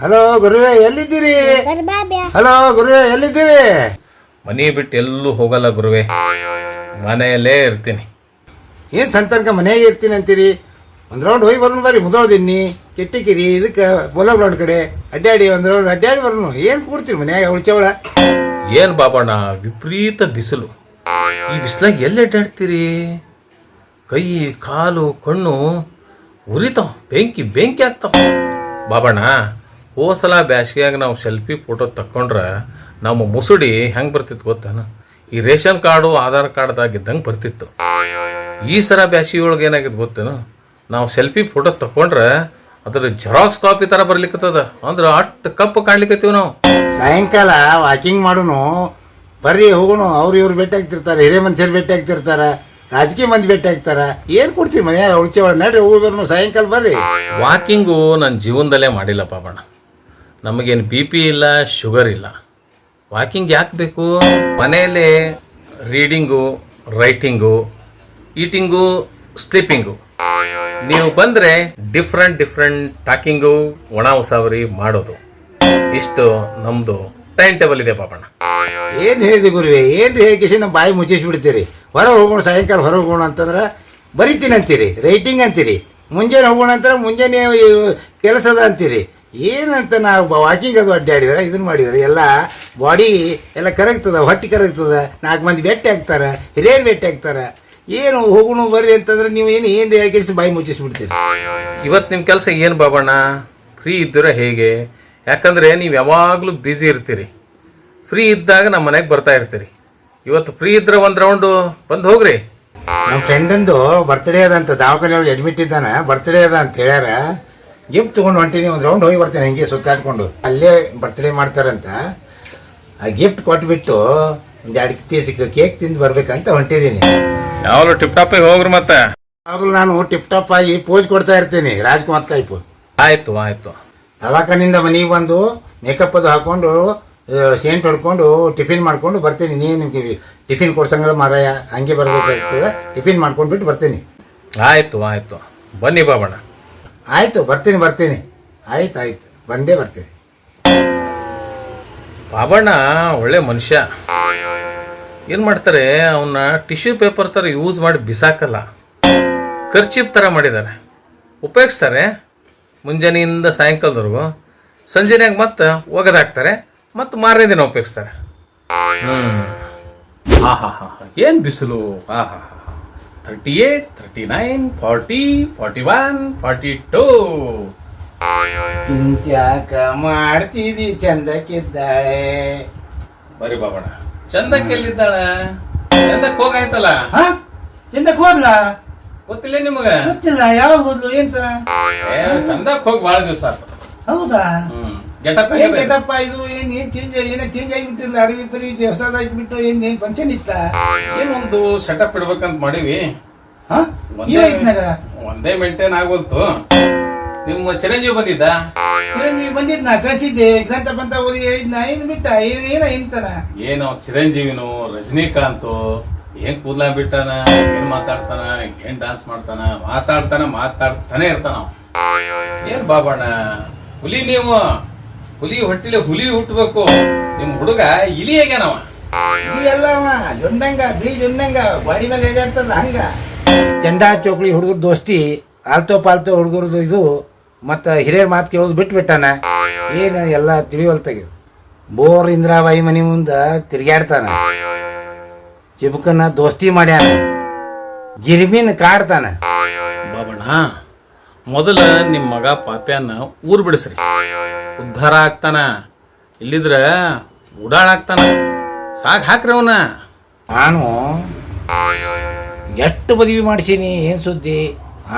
Hello ಗುರುವೆ ಎಲ್ಲಿದ್ದೀರಿ? Hello ಗುರುವೆ ಎಲ್ಲಿದ್ದೀರಿ? ಮನೆ ಬಿಟ್ಟು ಎಲ್ಲೂ ಹೋಗಲ್ಲ ಗುರುವೆ. ಮನೆಯಲ್ಲೇ ಇರ್ತೀನಿ. ಏನು ಸಂತನಕ ಮನೆಗೆ ಇರ್ತೀನಿ ಅಂತೀರಿ? ಒಂದು ರೌಂಡ್ ಹೋಗಿ ಬರೋಣ ಬರ್ರಿ ಮುದೋದಿನ್ನಿ ಕೆಟ್ಟಿಕಿರಿ ಇದಕ್ಕೆ ಪೋಲೋ ಗ್ರೌಂಡ್ ಕಡೆ. ಅಡ್ಡಾಡಿ ಒಂದು ರೌಂಡ್ ಅಡ್ಡಾಡಿ ಬರೋಣ. ಏನು ಕೂಡ್ತೀರಿ ಮನ್ಯಾಗ ಉಳ್ಚವಳ ಏನು ಬಾಬಣ್ಣ ವಿಪರೀತ ಬಿಸಿಲು. ಈ ಬಿಸಿಲಾಗ ಎಲ್ಲಿ ಅಡ್ಡಾಡ್ತೀರಿ ಕೈ ಕಾಲು ಕಣ್ಣು ಉರಿತಾವ ಬೆಂಕಿ ಬೆಂಕಿ ಆಗ್ತಾವ. ಬಾಬಣ್ಣ ಹೋಸಲ ಬ್ಯಾಸಿಗ್ಯಾಗ ನಾವು ಸೆಲ್ಫಿ ಫೋಟೋ ತಕ್ಕೊಂಡ್ರೆ ನಮ್ಮ ಮುಸುಡಿ ಹೆಂಗೆ ಬರ್ತಿತ್ತು ಗೊತ್ತಾನ? ಈ ರೇಷನ್ ಕಾರ್ಡು ಆಧಾರ್ ಕಾರ್ಡ್ದಾಗಿದ್ದಂಗೆ ಬರ್ತಿತ್ತು. ಈ ಸಲ ಬ್ಯಾಸಿಗೆ ಒಳಗೆ ಏನಾಗಿತ್ತು ಗೊತ್ತೇನು? ನಾವು ಸೆಲ್ಫಿ ಫೋಟೋ ತಕ್ಕೊಂಡ್ರೆ ಅದ್ರ ಜೆರಾಕ್ಸ್ ಕಾಪಿ ಥರ ಬರ್ಲಿಕ್ಕತ್ತದ ಅಂದ್ರೆ ಅಷ್ಟು ಕಪ್ಪು ಕಾಣ್ಲಿಕ್ಕತ್ತೀವಿ ನಾವು. ಸಾಯಂಕಾಲ ವಾಕಿಂಗ್ ಮಾಡೋನು ಬರ್ರಿ ಹೋಗೋನು ಅವ್ರು ಇವ್ರು ಭೇಟಿ ಆಗ್ತಿರ್ತಾರೆ ಹಿರಿಯ ಮನುಷ್ಯರು ಭೇಟಿ ಆಗ್ತಿರ್ತಾರೆ ರಾಜಕೀಯ ಮಂದಿ ಭೇಟಿ ಆಗ್ತಾರೆ. ಏನು ಕೊಡ್ತೀವಿ ಮನ್ಯಾಗ? ಉಳ್ಚವಳ ನಡ್ರಿ ಹೋಗಿ ಬರೋಣ ಸಾಯಂಕಾಲ ಬರ್ರಿ. ವಾಕಿಂಗು ನನ್ನ ಜೀವನದಲ್ಲೇ ಮಾಡಿಲ್ಲಪ್ಪ ಪಾಪಣ್ಣ ನಮಗೇನು ಬಿ ಪಿ ಇಲ್ಲ, ಶುಗರ್ ಇಲ್ಲ. ವಾಕಿಂಗ್ ಯಾಕೆ ಬೇಕು? ಮನೆಯಲ್ಲೇ ರೀಡಿಂಗು, ರೈಟಿಂಗು, ಈಟಿಂಗು ಸ್ಲೀಪಿಂಗು ನೀವು ಬಂದರೆ ಡಿಫ್ರೆಂಟ್ ಡಿಫ್ರೆಂಟ್ ಟಾಕಿಂಗು ಒಣ ಉಸಾವರಿ ಮಾಡೋದು. ಇಷ್ಟು ನಮ್ಮದು ಟೈಮ್ ಟೇಬಲ್ ಇದೆ ಪಾಪಣ್ಣ. ಏನು ಹೇಳಿದೆ ಗುರುವೆ? ಏನು ಹೇಳಿಕೆ ನಮ್ಮ ಬಾಯಿ ಮುಚ್ಚಿಸ್ಬಿಡ್ತೀರಿ. ಹೊರ ಹೋಗೋಣ, ಸಾಯಂಕಾಲ ಹೊರ ಹೋಗೋಣ ಅಂತಂದ್ರೆ ಬರಿತೀನಿ ಅಂತೀರಿ. ರೈಟಿಂಗ್ ಅಂತೀರಿ. ಮುಂಜಾನೆ ಹೋಗೋಣ ಅಂತಂದ್ರೆ ಮುಂಜಾನೆ ಕೆಲಸದ ಅಂತೀರಿ. ಏನಂತ ನಾವು ವಾಕಿಂಗ್ ಅದು ಅಡ್ಡಾಡಿದ್ರೆ ಇದನ್ನ ಮಾಡಿದರೆ ಎಲ್ಲ ಬಾಡಿ ಎಲ್ಲ ಕರಗ್ತದ ಹೊಟ್ಟೆ ಕರಗ್ತದ. ನಾಲ್ಕು ಮಂದಿ ಬೆಟ್ಟೆ ಆಗ್ತಾರೆ ಹಿರಿಯರು ಬೆಟ್ಟೆ ಆಗ್ತಾರೆ ಏನು ಹೋಗೋಣ ಬರ್ರಿ ಅಂತಂದ್ರೆ ನೀವು ಏನು ಏನು ಹೇಳಿಕೆಸಿ ಬಾಯಿ ಮುಚ್ಚಿಸ್ಬಿಡ್ತೀರಿ. ಇವತ್ತು ನಿಮ್ಮ ಕೆಲಸ ಏನು ಬಾಬಣ್ಣ ಫ್ರೀ ಇದ್ದರೆ ಹೇಗೆ? ಯಾಕಂದರೆ ನೀವು ಯಾವಾಗಲೂ ಬ್ಯುಸಿ ಇರ್ತೀರಿ. ಫ್ರೀ ಇದ್ದಾಗ ನಮ್ಮ ಮನೆಗೆ ಬರ್ತಾ ಇರ್ತೀರಿ. ಇವತ್ತು ಫ್ರೀ ಇದ್ರೆ ಒಂದು ರೌಂಡು ಬಂದು ಹೋಗ್ರಿ. ನಮ್ಮ ಫ್ರೆಂಡಂದು ಬರ್ತ್ಡೇ ಅದ ಅಂತ ದವಾಖಾನೆ ಒಳಗೆ ಅಡ್ಮಿಟ್ ಇದ್ದಾನೆ ಬರ್ತ್ಡೇ ಅದ ಅಂತ ಹೇಳ್ಯಾರ. ಗಿಫ್ಟ್ ತೊಗೊಂಡು ಹೊಂಟೀನಿ ಒಂದು ರೌಂಡ್ ಹೋಗಿ ಬರ್ತೇನೆ ಹಿಂಗೆ ಸುತ್ತಾಡ್ಕೊಂಡು ಅಲ್ಲೇ ಬರ್ತ್ಡೇ ಮಾಡ್ತಾರಂತ. ಆ ಗಿಫ್ಟ್ ಕೊಟ್ಬಿಟ್ಟು ಒಂದು ಎರಡು ಪೀಸ್ ಕೇಕ್ ತಿಂದು ಬರ್ಬೇಕಂತ ಹೊಂಟಿದ್ದೀನಿ ಯಾವಾಗಲೂ ಟಿಪ್ ಟಾಪ್ ಹೋಗ್ರಿ ಮತ್ತೆ. ಯಾವಾಗಲೂ ನಾನು ಟಿಪ್ ಟಾಪ್ ಆಗಿ ಪೋಸ್ ಕೊಡ್ತಾ ಇರ್ತೀನಿ ರಾಜ್ಕುಮಾರ್ ಟೈಪು ಆಯ್ತು ಆಯ್ತು. ದವಾಖಾನಿಂದ ಮನೆಗೆ ಬಂದು ಮೇಕಪ್ ಅದು ಹಾಕೊಂಡು ಸೇಂಟ್ ಹೊಡ್ಕೊಂಡು ಟಿಫಿನ್ ಮಾಡ್ಕೊಂಡು ಬರ್ತೀನಿ. ನೀನು ಟಿಫಿನ್ ಕೊಡ್ಸಂಗಲ್ಲ ಮಾರಾಯ ಹಂಗೆ ಬರ್ಬೇಕಾಗ್ತದೆ. ಟಿಫಿನ್ ಮಾಡ್ಕೊಂಡು ಬಿಟ್ಟು ಬರ್ತೀನಿ. ಆಯ್ತು ಆಯ್ತು. ಬನ್ನಿ ಬಾಬಣ್ಣ. ಆಯ್ತು ಬರ್ತೀನಿ ಬರ್ತೀನಿ. ಆಯ್ತು ಆಯ್ತು. ಬಂದೇ ಬರ್ತೀನಿ. ಪಾಬಣ್ಣ ಒಳ್ಳೆ ಮನುಷ್ಯ. ಏನು ಮಾಡ್ತಾರೆ ಅವನ್ನ ಟಿಶ್ಯೂ ಪೇಪರ್ ಥರ ಯೂಸ್ ಮಾಡಿ ಬಿಸಾಕಲ್ಲ. ಖರ್ಚಿಪ್ ಥರ ಮಾಡಿದ್ದಾರೆ. ಉಪಯೋಗಿಸ್ತಾರೆ. ಮುಂಜಾನೆಯಿಂದ ಸಾಯಂಕಾಲದವರೆಗೂ. ಸಂಜೆನಾಗ ಮತ್ತೆ ಒಗದಾಕ್ತಾರೆ ಮತ್ತು ಮಾರನೇ ದಿನ ಉಪಯೋಗಿಸ್ತಾರೆ. ಹ್ಮ್. ಹಾ ಹಾ ಹಾ ಏನು ಬಿಸಿಲು? ಹಾ ಹಾ ಹಾ thirty eight thirty nine forty forty one forty two ಚಿಂತ್ಯಾಕ ಮಾಡ್ತಿದಿ ಚಂದಕ್ಕಿದ್ದಾಳೆ. ಬರಿ ಬಾಬಣ ಚಂದಕ್ಕೆ ಎಲ್ಲಿದ್ದಾಳೆ ಚಂದಕ್ಕೆ ಹೋಗಾಯ್ತಲ್ಲ? ಹಾ? ಚಂದಕ್ಕೆ ಹೋದ್ಲ ಗೊತ್ತಿಲ್ಲ ನಿಮಗ? ಗೊತ್ತಿಲ್ಲ ಯಾವಾಗ ಹೋದ್ಲು? ಏನ್ ಸರ? ಚಂದಕ್ಕೆ ಹೋಗಿ ಭಾಳ ದಿವಸ ಆಯ್ತು ಹೌದಾ? ಗೆಟಪ್ ಏನ್ ಕೆಟ್ಟಪ್ಪ ಇದು? ಏನ್ ಏನ್ ಚೇಂಜ್ ಏನ ಚೇಂಜ್ ಆಗಿಬಿಟ್ಟಿರ್ಲ? ಅರಿವಿ ಪರಿ ಹೊಸದಾಗಿಬಿಟ್ಟು ಏನ್ ಏನ್ ಫಂಕ್ಷನ್ ಇತ್ತ? ಏನೊಂದು ಸೆಟಪ್ ಇಡ್ಬೇಕಂತ ಮಾಡೀವಿ. ಹಾ? ಈ ವಯಸ್ಸಿನಾಗ ಒಂದೇ ಮೇಂಟೈನ್ ಆಗೋಲ್ತು. ನಿಮ್ಮ ಚಿರಂಜೀವಿ ಬಂದಿದ್ದ? ಚಿರಂಜೀವಿ ಬಂದಿದ್ನ? ಕಳ್ಸಿದ್ದೆ. ಗ್ರಂಥ ಬಂತ ಓದಿ ಹೇಳಿದ್ನ? ಏನ್ ಬಿಟ್ಟ? ಏನ್ ಏನ ಇಂತನ ಏನೋ ಚಿರಂಜೀವಿನು ರಜನಿಕಾಂತ್ ಏನ್ ಕೂದ್ಲ ಬಿಟ್ಟಾನ? ಏನ್ ಮಾತಾಡ್ತಾನ? ಏನ್ ಡಾನ್ಸ್ ಮಾಡ್ತಾನ? ಮಾತಾಡ್ತಾನ ಮಾತಾಡ್ತಾನೆ ಇರ್ತಾನ ಅವ. ಏನ್ ಬಾಬಣ್ಣ? ಹುಲಿ ನೀವು? ಹುಲಿ ಹೊಟ್ಟಿಲೆ ಹುಲಿ ಹುಟ್ಟಬೇಕು ನಿಮ್ ಹುಡುಗ ಇಲಿ ಹೇಗೇನವ ಎಲ್ಲವ ಜೊಂಡಂಗ ಬಿಳಿ ಜೊಂಡಂಗ ಬಾಡಿ ಮೇಲೆ ಎಡಾಡ್ತಲ್ಲ ಹಂಗ. ಚಂಡ ಚೌಕಳಿ ಹುಡುಗರ ದೋಸ್ತಿ ಆಲ್ತೋ ಪಾಲ್ತೋ ಹುಡುಗರದು ಇದು ಮತ್ತ ಹಿರಿಯರ್ ಮಾತು ಕೇಳೋದು ಬಿಟ್ಟು ಬಿಟ್ಟಾನ? ಏನು ಎಲ್ಲ ತಿಳಿವಲ್ತಾಗಿ ಬೋರ್ ಇಂದ್ರಾಬಾಯಿ ಮನಿ ಮುಂದ ತಿರ್ಗ್ಯಾಡ್ತಾನ. ಚಿಬುಕನ್ನ ದೋಸ್ತಿ ಮಾಡ್ಯಾನ. ಗಿರ್ಮಿನ ಕಾಡ್ತಾನ. ಬಾಬಣ್ಣ ಮೊದಲ ನಿಮ್ಮ ಮಗ ಪಾಪ್ಯಾನ ಊರ್ ಬಿಡಿಸ್ರಿ. ಉದ್ಧಾರ ಆಗ್ತಾನ. ಇಲ್ಲಿದ್ರ ಉಡಾಳಾಗ್ತಾನ ಸಾಕು ಹಾಕ್ರಿ ಅವನ. ನಾನು ಎಷ್ಟು ಮದುವೆ ಮಾಡಿಸೀನಿ ಏನು ಸುದ್ದಿ?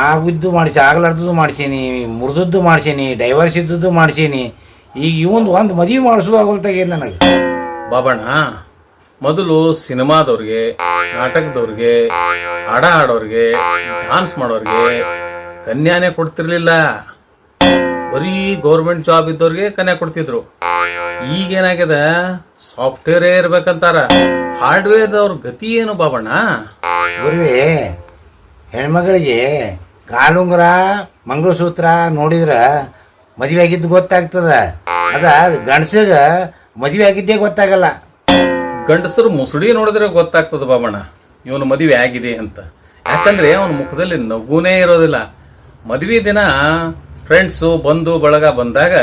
ಆಗಿದ್ದು ಮಾಡಿಸಿ ಆಗ್ಲಾರ್ದದ್ದು ಮಾಡಿಸೀನಿ ಮುರಿದದ್ದು ಮಾಡಿಸೀನಿ ಡೈವರ್ಸ್ ಇದ್ದದ್ದು ಮಾಡಿಸೀನಿ. ಈಗ ಇವಂದು ಒಂದು ಮದುವೆ ಮಾಡಿಸೋದು ಆಗೋಲ್ತಾಗ ನನಗೆ? ಬಾಬಣ್ಣ ಮೊದಲು ಸಿನಿಮಾದವ್ರಿಗೆ ನಾಟಕದವ್ರಿಗೆ ಹಾಡ ಹಾಡೋರಿಗೆ ಡಾನ್ಸ್ ಮಾಡೋರಿಗೆ ಕನ್ಯಾನೇ ಕೊಡ್ತಿರ್ಲಿಲ್ಲ. ಬರೀ ಗೌರ್ಮೆಂಟ್ ಜಾಬ್ ಇದ್ದವ್ರಿಗೆ ಕನ್ಯಾ ಕೊಡ್ತಿದ್ರು. ಈಗೇನಾಗ್ಯದ ಸಾಫ್ಟ್ವೇರೇ ಇರ್ಬೇಕಂತಾರ. ಹಾರ್ಡ್ವೇರ್ ಅವ್ರ ಗತಿ ಏನು ಬಾಬಣ್ಣ ಗುರುವೆ ಹೆಣ್ಮಗಳಿಗೆ ಕಾಲುಂಗುರ ಮಂಗಳಸೂತ್ರ ನೋಡಿದ್ರ ಮದುವೆ ಆಗಿದ್ದು ಗೊತ್ತಾಗ್ತದ. ಅದ ಗಂಡಸಗ ಮದುವೆ ಆಗಿದ್ದೇ ಗೊತ್ತಾಗಲ್ಲ. ಗಂಡಸರು ಮುಸುಡಿ ನೋಡಿದ್ರೆ ಗೊತ್ತಾಗ್ತದ ಬಾಬಣ್ಣ ಇವನು ಮದುವೆ ಆಗಿದೆ ಅಂತ. ಯಾಕಂದ್ರೆ ಅವನ ಮುಖದಲ್ಲಿ ನಗುನೇ ಇರೋದಿಲ್ಲ. ಮದುವೆ ದಿನ ಫ್ರೆಂಡ್ಸು ಬಂಧು ಬಳಗ ಬಂದಾಗ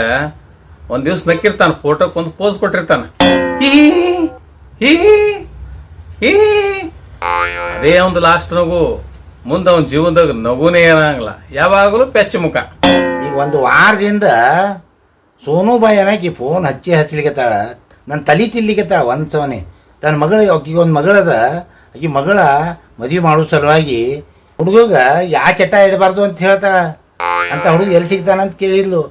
ಒಂದು ದಿವ್ಸ ನಕ್ಕಿರ್ತಾನ ಫೋಟೋಕ್ಕೆ ಒಂದು ಪೋಸ್ ಕೊಟ್ಟಿರ್ತಾನೆ. ಅದೇ ಒಂದು ಲಾಸ್ಟ್ ನಗು. ಮುಂದೆ ಅವನ ಜೀವನದಾಗ ನಗುನೇ ಏನಾಗಲ್ಲ ಯಾವಾಗಲೂ ಪೆಚ್ಚ ಮುಖ. ಈಗ ಒಂದು ವಾರದಿಂದ ಸೋನುಬಾಯಿ ಏನಾಗಿ ಫೋನ್ ಹಚ್ಚಿ ಹಚ್ಚಲಿಕತ್ತಾಳ. ನನ್ನ ತಲೆ ತಿನ್ಲಿಕತ್ತಾಳ ಒಂದು ಸವನೆ. ತನ್ನ ಮಗಳ, ಆಕಿಗೆ ಒಂದು ಮಗಳದ. ಆಕಿ ಮಗಳ ಮದುವೆ ಮಾಡೋ ಸಲುವಾಗಿ ಹುಡುಗ ಯಾ ಚಟ ಇಡಬಾರ್ದು ಅಂತ ಹೇಳ್ತಾಳ. ಅಂತ ಹುಡುಗ ಎಲ್ಲಿ ಸಿಗ್ತಾನಂತ ಕೇಳಿದ್ಲು.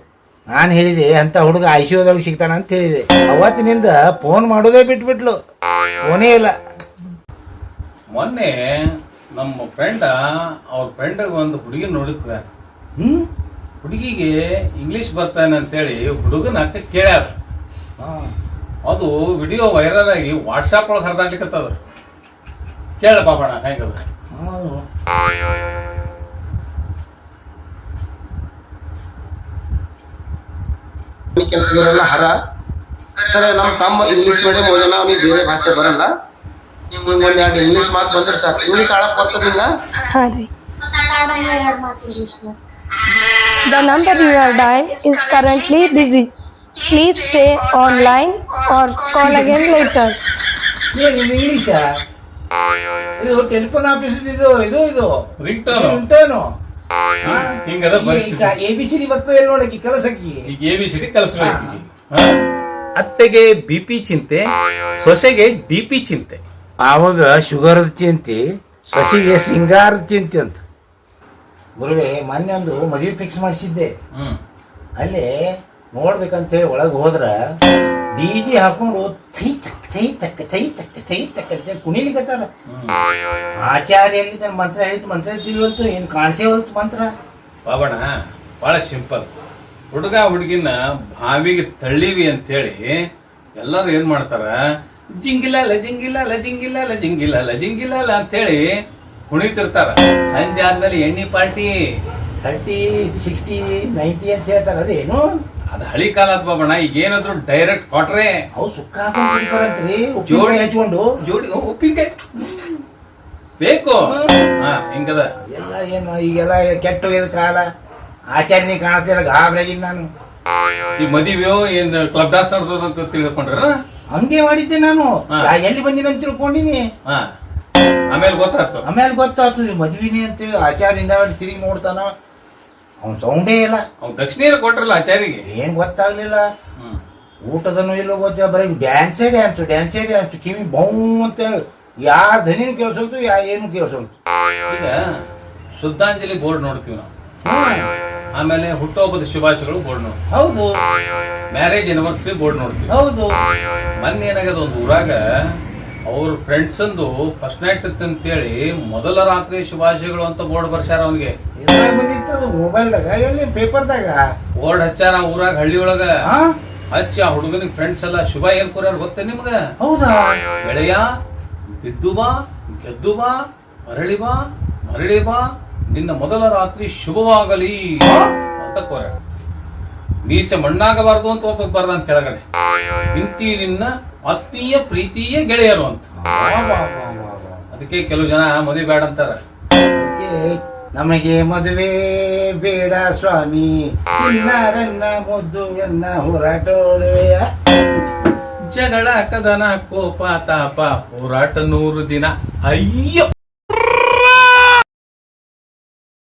ನಾನು ಹೇಳಿದೆ ಅಂತ ಹುಡುಗ ಐ ಸಿ ಒದೊಳಗೆ ಸಿಗ್ತಾನ ಅಂತ ಹೇಳಿದೆ. ಅವತ್ತಿನಿಂದ ಫೋನ್ ಮಾಡೋದೇ ಬಿಟ್ಬಿಟ್ಲು. ಫೋನೇ ಇಲ್ಲ. ಮೊನ್ನೆ ನಮ್ಮ ಫ್ರೆಂಡ ಅವ್ರ ಫ್ರೆಂಡಿಗೆ ಒಂದು ಹುಡುಗಿ ನೋಡಿಕ್ ಹ್ಮ್? ಹುಡುಗಿಗೆ ಇಂಗ್ಲಿಷ್ ಬರ್ತಾನೆ ಅಂತೇಳಿ ಹುಡುಗನ ಅಕ್ಕ ಕೇಳ್ಯಾರ ಅದು ವಿಡಿಯೋ ವೈರಲ್ ಆಗಿ ವಾಟ್ಸಾಪ್ ಒಳಗೆ ಹರಿದಾಡ್ಲಿಕ್ಕತ್ತದ ಕೇಳ ಬಾಬಣ್ಣ ಹೆಂಗದ? ಹೌದು ಕೆಲಸದವರೆಲ್ಲ ಹರ. ಸರ್ ನಮ್ಮ ತಮ್ಮ ಇಂಗ್ಲಿಷ್ ಮೀಡಿಯಂ ಓದೋಣ ಅವ್ನಿಗೆ ಬೇರೆ ಭಾಷೆ ಬರಲ್ಲ. ನಿಮ್ಗೆ ಒಂದ್ ಎರಡು ಇಂಗ್ಲಿಷ್ ಮಾತು ಬಂದ್ರೆ ಸರ್ ಇಂಗ್ಲಿಷ್ ಆಳಕ್ ಬರ್ತದಿಲ್ಲ The number you are dialed is currently busy. Please stay online or call again later. ಏನು ಇದು ಇಂಗ್ಲೀಷಾ ಇದು ಟೆಲಿಫೋನ್ ಆಫೀಸ್ ಇದು ಇದು ಇದು. ರಿಂಗ್ ಟೋನ್ ಉಂಟೇನು ಹಿಂಗದ ಪರಿಸ್ಥಿತಿ. ಎ ಬಿ ಸಿ ಡಿ ಬರ್ತದೆ ನೋಡಕ್ಕೆ ಕೆಲಸಕ್ಕೆ? ಈಗ ಎ ಬಿ ಸಿ ಡಿ ಕಲಿಸ್ಬೇಕು ಅತ್ತೆಗೆ ಬಿ ಪಿ ಚಿಂತೆ ಸೊಸೆಗೆ ಡಿ ಪಿ ಚಿಂತೆ. ಆವಾಗ ಶುಗರ್ ಚಿಂತೆ ಸೊಸೆಗೆ ಶೃಂಗಾರದ ಚಿಂತೆ ಅಂತ. ಗುರುವೆ ಮೊನ್ನೆ ಒಂದು ಮದುವೆ ಫಿಕ್ಸ್ ಮಾಡಿಸಿದ್ದೆ. ಹ್ಮ್. ಅಲ್ಲಿ ನೋಡ್ಬೇಕಂತ ಹೇಳಿ ಒಳಗೆ ಹೋದ್ರ ಡಿ ಜಿ ಹಾಕೊಂಡು ಥೈ ತಕ್ಕ ಥೈ ತಕ್ಕ ಥೈ ತಕ್ಕ ಥೈ ತಕ್ಕ ಅಂತ ಕುಣಿಲಿಕತ್ತಾರ ಆಚಾರ್ಯ ಎಲ್ಲಿ ಮಂತ್ರ ಹೇಳಿದ್ ಮಂತ್ರ ತಿಳಿವಲ್ತು, ಏನು ಕಾಣಿಸೇ ಹೋಲ್ತು ಮಂತ್ರ? ಬಾಬಣ್ಣ ಬಹಳ ಸಿಂಪಲ್ ಹುಡುಗ ಹುಡುಗಿನ ಬಾವಿಗೆ ತಳ್ಳಿವಿ ಅಂತೇಳಿ ಎಲ್ಲರೂ ಏನ್ ಮಾಡ್ತಾರ? ಜಿಂಗಿಲಾಲ ಜಿಂಗಿಲಾಲ ಜಿಂಗಿಲಾಲ ಜಿಂಗಿಲಾಲ ಅಂತ ಅಂತೇಳಿ ಕುಣಿತಿರ್ತಾರ. ಸಂಜೆ ಆದ್ಮೇಲೆ ಎಣ್ಣೆ ಪಾರ್ಟಿ ಥರ್ಟಿ ಸಿಕ್ಸ್ಟಿ ನೈಂಟಿ ಅಂತ ಹೇಳ್ತಾರ. ಅದೇನು? ಅದ್ ಹಳಿ ಕಾಲ ಬಾಬಣ್ಣ ಈಗ ಏನಾದ್ರು ಡೈರೆಕ್ಟ್ ಕೊಟ್ರೆ ಅವು ಸುಕ್ಕ ಹಾಕೊಂಡ್ರಿ ಜೋಡಿ ಹಚ್ಕೊಂಡು. ಜೋಡಿ ಉಪ್ಪಿನಕಾಯಿ. ಬೇಕು. ಹಾ ಹಿಂಗದ. ಎಲ್ಲ ಏನು ಈಗೆಲ್ಲ ಕೆಟ್ಟ ಹೋಗ್ಯದ ಕಾಲ. ಆಚಾರ್ಯ ಕಾಣ್ತಿಲ್ಲ ಗಾಬ್ರಾಗಿ ನಾನು. ಈ ಮದಿವೆಯೋ ಏನ್ ಕ್ಲಬ್ ಡಾನ್ಸ್ ಅಂತ ತಿಳ್ಕೊಂಡ್ರ? ಹಂಗೆ ಮಾಡಿದ್ದೆ ನಾನು. ಯಾ- ಎಲ್ಲಿ ಬಂದಿನ ಅಂತ ತಿಳ್ಕೊಂಡಿನಿ. ಹಾ. ಆಮೇಲೆ ಗೊತ್ತಾಯ್ತು. ಆಮೇಲೆ ಗೊತ್ತಾಯ್ತು ಮದುವೆನೇ ಮದ್ವಿನಿ ಅಂತೇಳಿ ಆಚಾರ್ಯಿಂದ ತಿರುಗಿ ನೋಡ್ತಾನ. ಅವ್ನ್ ಸೌಂಡೇ ಇಲ್ಲ. ಅವ್ನು ದಕ್ಷಿಣ ಕೊಟ್ರಲ್ಲ ಆಚಾರಿಗೆ ಏನ್ ಗೊತ್ತಾಗ್ಲಿಲ್ಲ. ಊಟದನ್ನು ಊಟದನು ಇಲ್ಲೋ ಗೊತ್ತಿಲ್ಲ ಬರೀ ಡ್ಯಾನ್ಸೇ ಡ್ಯಾನ್ಸು ಡ್ಯಾನ್ಸೇ ಡ್ಯಾನ್ಸು ಕಿವಿ ಬೌ ಅಂತ ಯಾರ ಧನಿನ ಕೇಳಿಸೋದು ಯಾ ಏನು ಕೇಳಿಸೋದು ಈಗ ಶುದ್ಧಾಂಜಲಿ ಬೋರ್ಡ್ ನೋಡ್ತೀವಿ ನಾವು. ಆಮೇಲೆ ಹುಟ್ಟುಹಬ್ಬದ ಶುಭಾಶಯಗಳು ಬೋರ್ಡ್ ನೋಡ್ತೀವಿ. ಹೌದು. ಮ್ಯಾರೇಜ್ ಆನಿವರ್ಸರಿ ಬೋರ್ಡ್ ನೋಡ್ತೀವಿ. ಹೌದು. ಮೊನ್ನೆ ಏನಾಗ್ಯದ ಒಂದು ಊರಾಗ ಅವ್ರ ಫ್ರೆಂಡ್ಸ್ ಅಂದು ಫಸ್ಟ್ ನೈಟ್ ಅಂತೇಳಿ ಮೊದಲ ರಾತ್ರಿ ಶುಭಾಶಯಗಳು ಅಂತ ಬೋರ್ಡ್ ಬರ್ಸ್ಯಾರ ಅವನಿಗೆ. ಮೊಬೈಲ್ದಾಗ ಎಲ್ಲಿ ಪೇಪರ್ದಾಗ ಬೋರ್ಡ್ ಹಚ್ಚಾರ ಊರಾಗ ಹಳ್ಳಿ ಒಳಗ. ಹಚ್ಚಿ ಆ ಹುಡುಗನಿಗೆ ಫ್ರೆಂಡ್ಸ್ ಎಲ್ಲ ಶುಭ ಏನ್ ಕೊರ್ಯಾರ ಗೊತ್ತೇ ನಿಮ್ಗೆ? ಹೌದಾ? ಗೆಳೆಯ ಬಿದ್ದು ಬಾ ಗೆದ್ದು ಬಾ ಮರಳಿ ಬಾ ಮರಳಿ ಬಾ ನಿನ್ನ ಮೊದಲ ರಾತ್ರಿ ಶುಭವಾಗಲಿ ಅಂತ ಕೋರ ಮೀಸೆ ಮಣ್ಣಾಗಬಾರ್ದು ಅಂತ ಒಬ್ಬ ಬರ್ದಂತ ಕೆಳಗಡೆ. ನಿಂತಿ ನಿನ್ನ ಆತ್ಮೀಯ ಪ್ರೀತಿಯ ಗೆಳೆಯರು ಅಂತ. ಅದಕ್ಕೆ ಕೆಲವು ಜನ ಮದುವೆ ಬೇಡ ಅಂತಾರ. ನಮಗೆ ಮದುವೆ ಬೇಡ ಸ್ವಾಮಿ. ಚಿನ್ನಾರನ್ನ ಮುದ್ದುವನ್ನ ಹೋರಾಟೋಳುವೆಯ. ಜಗಳ ಕದನ ಕೋಪ ತಾಪ ಹೋರಾಟ ನೂರು ದಿನ. ಅಯ್ಯೋ!